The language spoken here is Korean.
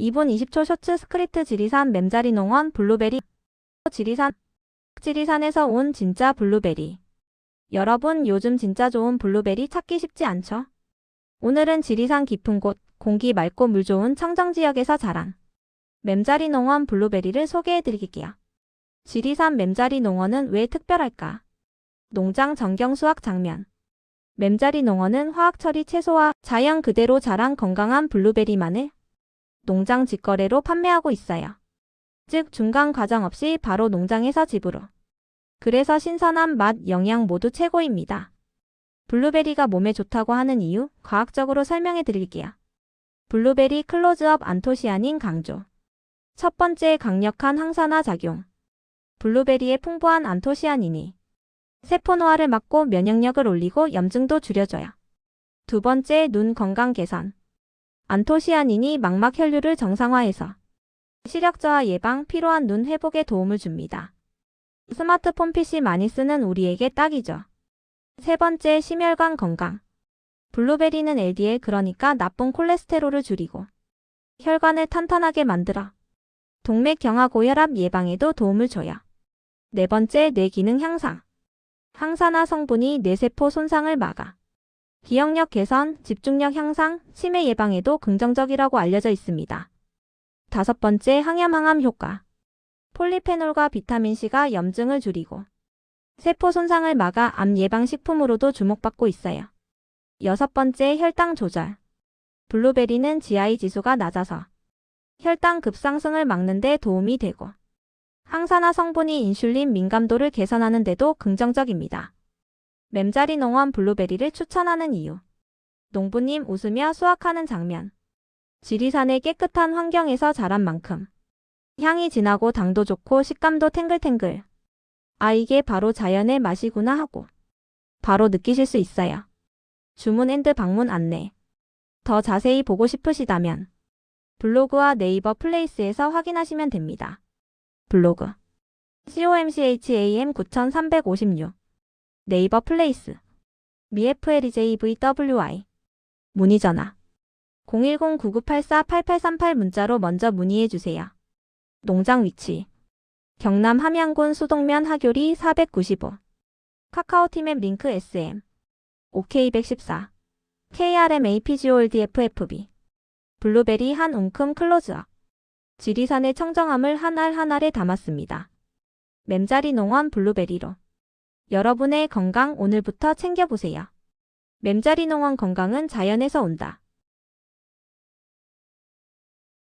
2분 20초 쇼츠 스크립트 지리산 맴자리 농원 블루베리 지리산 지리산에서 온 진짜 블루베리 여러분 요즘 진짜 좋은 블루베리 찾기 쉽지 않죠? 오늘은 지리산 깊은 곳 공기 맑고 물 좋은 청정 지역에서 자란 맴자리 농원 블루베리를 소개해 드릴게요. 지리산 맴자리 농원은 왜 특별할까? 농장 전경 수확 장면 맴자리 농원은 화학 처리 채소와 자연 그대로 자란 건강한 블루베리만을 농장 직거래로 판매하고 있어요. 즉 중간 과정 없이 바로 농장에서 집으로. 그래서 신선한 맛, 영양 모두 최고입니다. 블루베리가 몸에 좋다고 하는 이유 과학적으로 설명해 드릴게요. 블루베리 클로즈업 안토시아닌 강조. 첫 번째 강력한 항산화 작용. 블루베리의 풍부한 안토시아닌이 세포 노화를 막고 면역력을 올리고 염증도 줄여줘요. 두 번째 눈 건강 개선. 안토시아닌이 망막 혈류를 정상화해서 시력 저하 예방, 피로한 눈 회복에 도움을 줍니다. 스마트폰 PC 많이 쓰는 우리에게 딱이죠. 세 번째, 심혈관 건강. 블루베리는 LDL 그러니까 나쁜 콜레스테롤을 줄이고 혈관을 탄탄하게 만들어 동맥 경화 고혈압 예방에도 도움을 줘요. 네 번째, 뇌 기능 향상. 항산화 성분이 뇌세포 손상을 막아 기억력 개선, 집중력 향상, 치매 예방에도 긍정적이라고 알려져 있습니다. 다섯 번째, 항염 항암 효과. 폴리페놀과 비타민C가 염증을 줄이고 세포 손상을 막아 암 예방 식품으로도 주목받고 있어요. 여섯 번째, 혈당 조절. 블루베리는 GI 지수가 낮아서 혈당 급상승을 막는 데 도움이 되고 항산화 성분이 인슐린 민감도를 개선하는 데도 긍정적입니다. 맴자리 농원 블루베리를 추천하는 이유. 농부님 웃으며 수확하는 장면. 지리산의 깨끗한 환경에서 자란 만큼 향이 진하고 당도 좋고 식감도 탱글탱글. 아 이게 바로 자연의 맛이구나 하고 바로 느끼실 수 있어요. 주문 앤드 방문 안내. 더 자세히 보고 싶으시다면 블로그와 네이버 플레이스에서 확인하시면 됩니다. 블로그 comcham 9356 네이버 플레이스. 미FLJVWI 문의 전화. 010-9984-8838 문자로 먼저 문의해 주세요. 농장 위치. 경남 함양군 수동면 하교리 495 카카오팀앱 링크 SM OK114 KRMAPGOLDFFB 블루베리 한 웅큼 클로즈업. 지리산의 청정함을 한 알 한 알에 담았습니다. 맴자리 농원 블루베리로 여러분의 건강 오늘부터 챙겨보세요. 맴자리 농원 건강은 자연에서 온다.